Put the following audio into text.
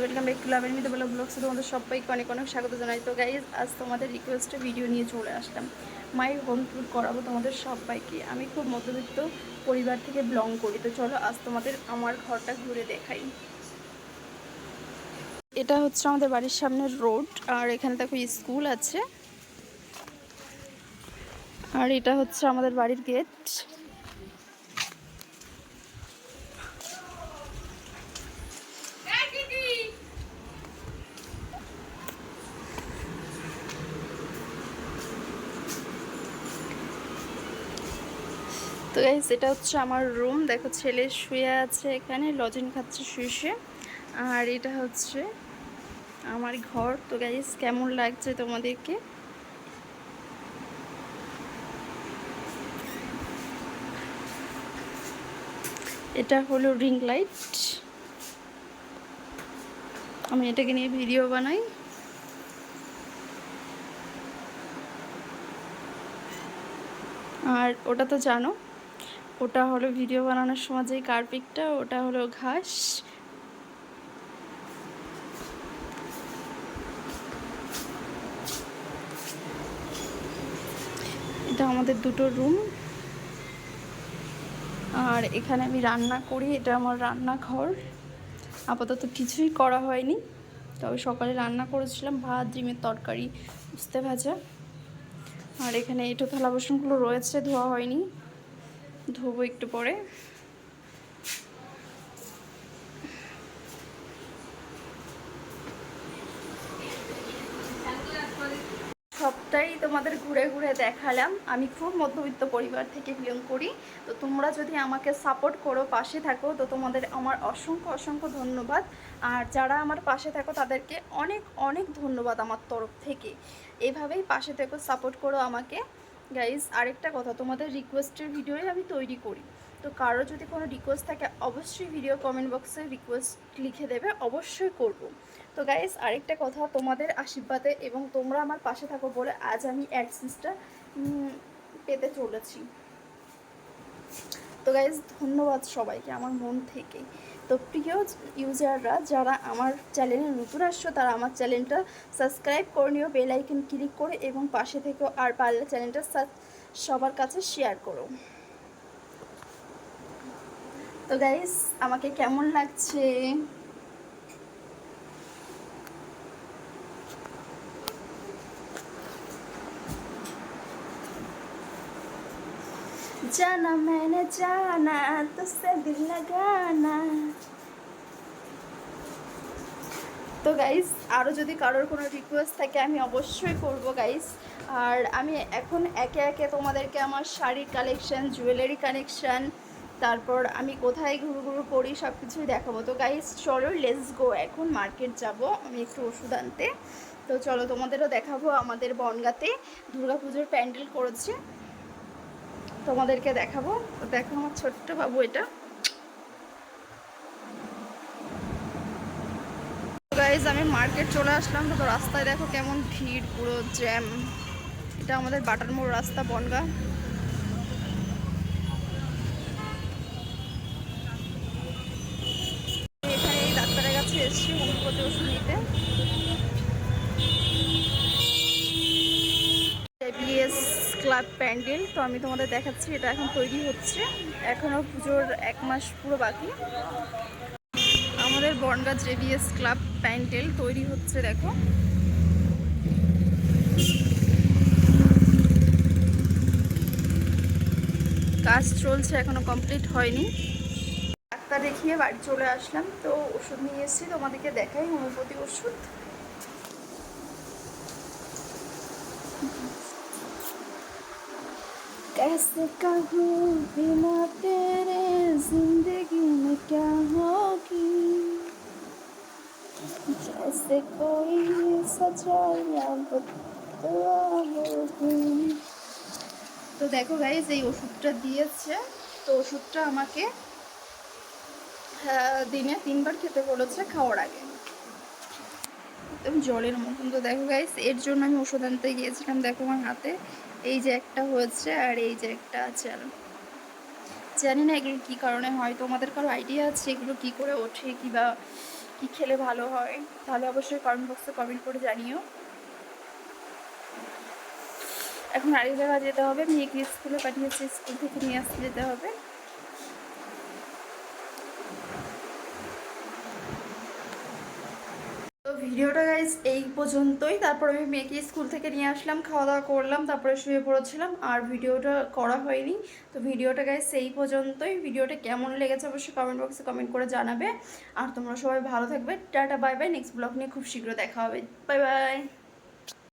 Welcome back to লাভের মিতে বলা ব্লগসে তোমাদের সবাইকে অনেক অনেক স্বাগত জানাই। তো গাইজ আজ তোমাদের রিকোয়েস্টে ভিডিও নিয়ে চলে আসলাম। মাই হোম ট্যুর করাবো তোমাদের সবাইকে। আমি খুব মধ্যবিত্ত পরিবার থেকে বিলং করি। তো চলো আজ তোমাদের আমার ঘরটা ঘুরে দেখাই। এটা হচ্ছে আমাদের বাড়ির সামনের রোড আর এখানে দেখো স্কুল আছে। আর এটা হচ্ছে আমাদের বাড়ির গেট তো গাইস এটা হচ্ছে আমার রুম দেখো, ছেলে শুয়ে আছে এখানে লজেন খাচ্ছে শুয়ে শুয়ে। আর এটা হচ্ছে আমার ঘর। তো গাইস কেমন লাগছে তোমাদেরকে? এটা হলো রিং লাইট আমি এটাকে নিয়ে ভিডিও বানাই। আর ওটা তো জানো ওটা হলো ভিডিও বানানোর সময় যে কার্পিকটা ওটা হলো ঘাস। এটা আমাদের দুটো রুম। আর এখানে আমি রান্না করি, এটা আমার রান্নাঘর। আপাতত কিছুই করা হয়নি, তবে সকালে রান্না করেছিলাম, ভাত, ডিমের তরকারি, উস্তে ভাজা। আর এখানে এটো থালা বাসনগুলো রয়েছে, ধোয়া হয়নি। ধোবো একটু পরে। সবটাই তোমাদের ঘুরে ঘুরে দেখালাম। আমি খুব মধ্যবিত্ত পরিবার থেকে বিলং করি। তো তোমরা যদি আমাকে সাপোর্ট করো, পাশে থাকো, তো তোমাদের আমার অসংখ্য অসংখ্য ধন্যবাদ। আর যারা আমার পাশে থাকো, তাদেরকে অনেক অনেক ধন্যবাদ আমার তরফ থেকে। এভাবেই পাশে থেকো সাপোর্ট করো আমাকে। গাইজ আরেকটা কথা, তোমাদের রিকোয়েস্টের ভিডিওই আমি তৈরি করি। তো কারও যদি কোনো রিকোয়েস্ট থাকে, অবশ্যই ভিডিও কমেন্ট বক্সে রিকোয়েস্ট লিখে দেবে, অবশ্যই করব। তো গাইজ আরেকটা কথা, তোমাদের আশীর্বাদে এবং তোমরা আমার পাশে থাকো বলে আজ আমি অ্যাডসেন্সটা পেতে চলেছি। তো গাইজ ধন্যবাদ সবাইকে আমার মন থেকে। তো প্রিয় ইউজাররা যারা আমার চ্যানেলে নতুন আসছো, তারা আমার চ্যানেলটা সাবস্ক্রাইব করে নিও, বেল আইকন ক্লিক করে এবং পাশে থেকেও আর পারলে চ্যানেলটা সবার কাছে শেয়ার করো। তো গাইস আমাকে কেমন লাগছে? जाना मैंने जाना तुझसे दिल लगाना তো গাইস আরও যদি কারোর কোনো রিকোয়েস্ট থাকে আমি অবশ্যই করব গাইস আর আমি এখন একে একে তোমাদেরকে আমার শাড়ির কালেকশান জুয়েলারি কালেকশান তারপর আমি কোথায় ঘুরু ঘুরু করি সব কিছুই দেখাবো তো গাইস চলো লেটস গো এখন মার্কেট যাব আমি একটু ওষুধ আনতে তো চলো তোমাদেরও দেখাবো আমাদের বনগাতে দুর্গাপুজোর প্যান্ডেল করেছে তোমাদেরকে দেখাবো। তো দেখো আমার ছোট্ট বাবু এটা। গাইজ আমি মার্কেট চলে আসলাম। তো রাস্তায় দেখো কেমন ভিড়, পুরো জ্যাম এটা আমাদের বাটার মোড় রাস্তা, বনগা। এখানে এই ডাক্তারের কাছে এসেছি হোমিওপ্যাথি ওষুধ নিতে এবিএস ক্লাব প্যান্ডেল, তো আমি তোমাদের দেখাচ্ছি, এটা এখন তৈরি হচ্ছে। এখনও পুজোর এক মাস পুরো বাকি। আমাদের বনগা জেবিএস ক্লাব প্যান্ডেল তৈরি হচ্ছে, দেখো। কাজ চলছে, এখনও কমপ্লিট হয়নি। ডাক্তার দেখিয়ে বাড়ি চলে আসলাম, তো ওষুধ নিয়ে এসেছি, তোমাদেরকে দেখাই, হোমিওপ্যাথি ওষুধ। कैसे कहूँ बिना तेरे जिंदगी में क्या होगी जैसे कोई सजाया बदला होगी তো দেখো গাইজ এই ওষুধটা দিয়েছে তো ওষুধটা আমাকে আহ, দিনে তিনবার খেতে বলেছে খাওয়ার আগে একদম জলের মতন তো দেখো গাইস এর জন্য আমি ওষুধ আনতে গিয়েছিলাম দেখো আমার হাতে এই যে একটা হয়েছে আর এই যে একটা আছে আর। জানি না এগুলো কী কারণে হয়, তোমাদের কারও আইডিয়া আছে এগুলো কী করে ওঠে কিবা কী খেলে ভালো হয়? তাহলে অবশ্যই কমেন্ট বক্সে কমেন্ট করে জানিও। এখন আরেক জায়গায় যেতে হবে, মেয়েকে স্কুলে পাঠিয়েছি, স্কুল থেকে নিয়ে আসতে যেতে হবে। ভিডিওটা গাইজ এই পর্যন্তই। তারপর আমি মেয়েকে স্কুল থেকে নিয়ে আসলাম খাওয়া দাওয়া করলাম, তারপরে শুয়ে পড়েছিলাম, আর ভিডিওটা করা হয়নি। তো ভিডিওটা গাইজ সেই পর্যন্তই। ভিডিওটা কেমন লেগেছে অবশ্যই কমেন্ট বক্সে কমেন্ট করে জানাবে। আর তোমরা সবাই ভালো থাকবে। Tata bye bye next blog নিয়ে খুব শীঘ্র দেখা হবে। Bye bye